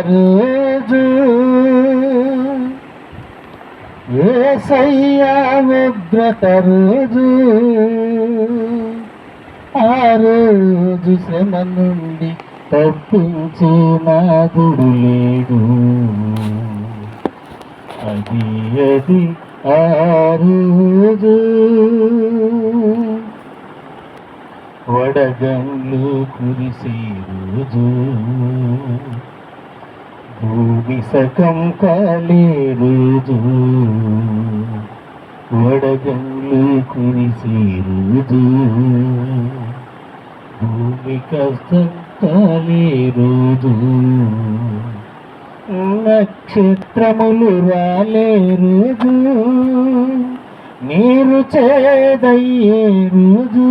రోజు ఏసయ్యా ఉగ్రత రోజు. ఆ రోజు శ్రమ నుండి తప్పించే నాదుడు లేడు. అది అది ఆ రోజు. వడగండ్లు కురిసే రోజు. భూమి సగం కాలే రోజు. వడగండ్లు కురిసే రోజు. భూమి కష్టం కాలే రోజు. నక్షత్రములు రాలే రోజు. నీరు చేదయ్యే రోజు.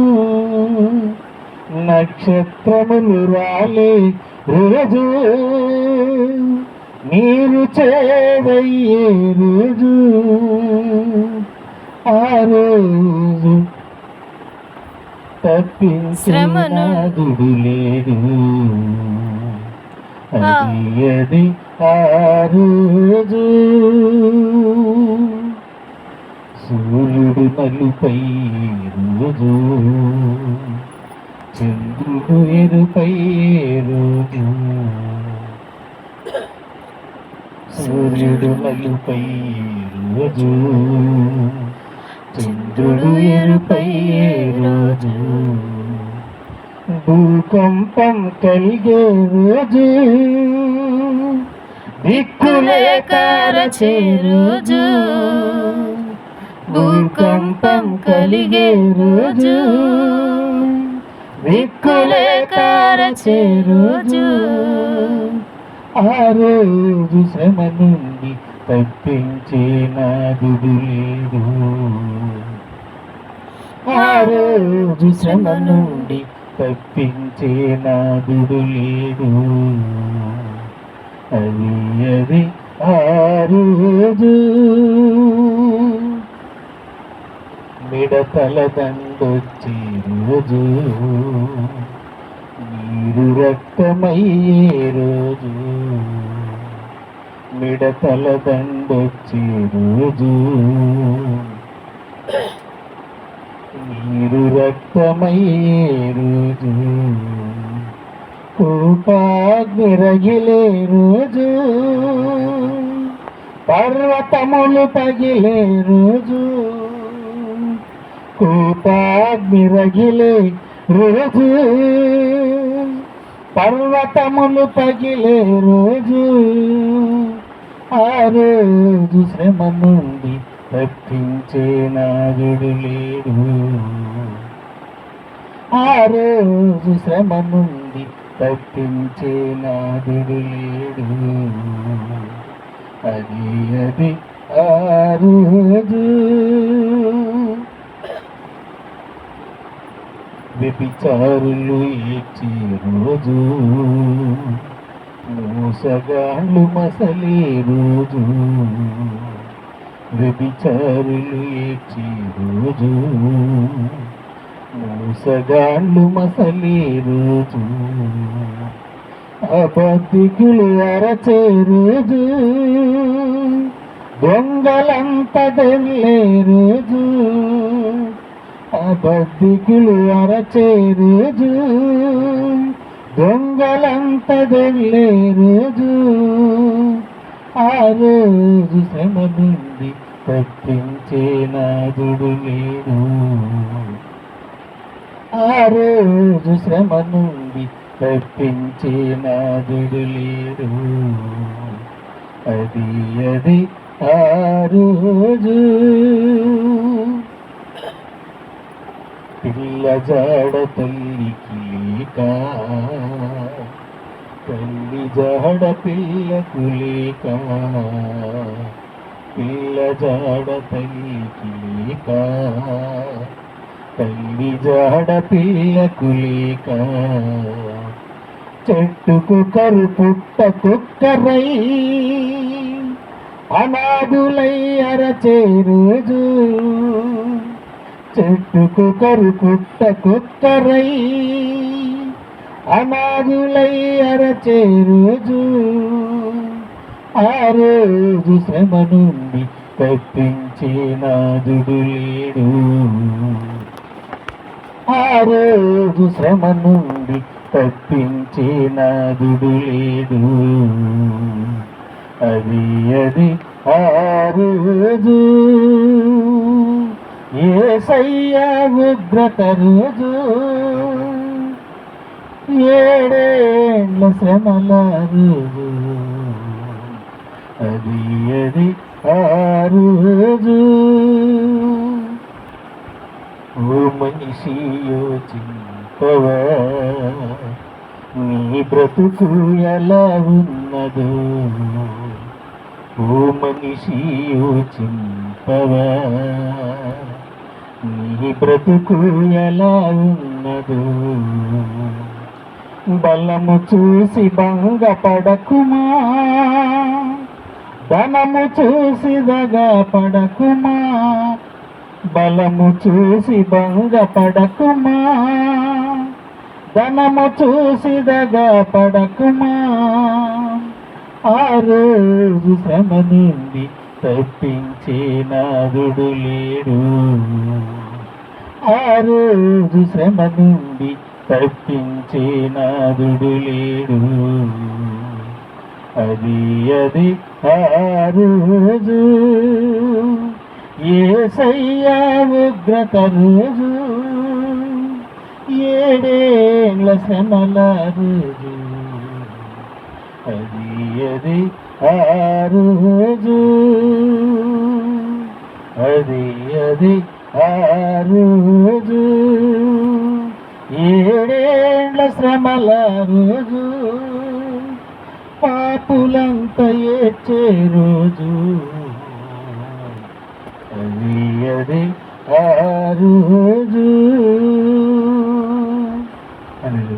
నక్షత్రములు రాలే రోజు నీరు చేదయ్యే రోజు ఆ రోజు తప్పించిన శ్రమను- అది అది ఆ రోజు సూర్యుడు నలుపై రోజు చంద్రుడు ఎరుపై సూర్యుడు నలుపై రోజు చంద్రుడు ఎరుపై రోజు భూకంపం కలిగే రోజు దిక్కులేకారచే రోజు భూకంపం కలిగే రోజు దిక్కులేకారచే రోజు ఆ రోజు శ్రమ నుండి తప్పించే నాది లేదు ఆ రోజు శ్రమ నుండి తప్పించే నాది లేదు అది అది ఆ రోజు. మిడతల దండొచ్చే రోజు నీరు రక్తమయ్యే రోజు మిడతల దండొచ్చే రోజు నీరు రక్తమయ్యే రోజు కోపాగ్ని రగిలే రోజు పర్వతములు పగిలే రోజు కోపాగ్ని రగిలే రోజు. పర్వతములు పగిలే రోజు. ఆ రోజు శ్రమ నుండి తప్పించే నాగుడు లేడు. ఆ రోజు శ్రమ నుండి తప్పించే నాగుడు లేడు. అది అది ఆ రోజు. వ్యభిచారులు ఏడ్చే రోజు. మోసగాళ్ళు మసలే రోజు. వ్యభిచారులు ఏడ్చే రోజు. మోసగాళ్ళు మసలే రోజు. అబద్ధికులు అరచే రోజు. దొంగలంత దొల్లే రోజు. అబద్ధికులు అరచే రోజు. దొంగలంత దొల్లే రోజు. ఆ రోజు శ్రమ తప్పించే నాదుడు లేడు. ఆ రోజు శ్రమ నుండి తప్పించే నాదుడు లేడు. అది అది ఆ రోజు. పిల్ల జాడ తల్లికి లేక తల్లి జాడ పిల్లకు లేక పిల్ల జాడ తల్లికి లేక తల్లి జాడ పిల్లకు లేక చెట్టుకు కరు పుట్ట కుక్కరై. అనాథులై అరచే రోజు. చెట్టుకు కరు కుక్కరై అనాథులై అరచే రోజు ఆ రోజు శ్రమ నుండి తప్పించే నాదుడు లేడు. ఆ రోజు శ్రమ నుండి తప్పించే నాదుడు లేడు. అది అది ఆ రోజు. ఏసయ్య ఉగ్రత రోజు. ఏడేళ్ళ శ్రమల రోజు. అది అది ఆ రోజు. ఓ మనిషి యోచింపవా. నీ బ్రతుకు ఎలా ఉన్నదో. ఓ మనిషి యోచింపవా. బ్రతుకు ఎలా ఉన్నదో. బలము చూసి భంగపడకుమా? ధనము చూసి దగా పడకుమా బలము చూసి భంగపడకుమా? ధనము చూసి దగా పడకుమా ఆ రోజు శ్రమ నుండి తప్పించే నాదుడు లేడు. ఆ రోజు శ్రమ నుండి తప్పించే నాదుడు లేడు అది అది ఆ రోజు. ఏసయ్యా ఉగ్రత రోజు. ఏడేళ్ళ శ్రమల రోజు. అది అది ఆ రోజు. అది అది ఆ రోజు ఏడేండ్ల శ్రమల రోజు పాపులంత ఏడ్చే రోజు. అది అది ఆ రోజు. అని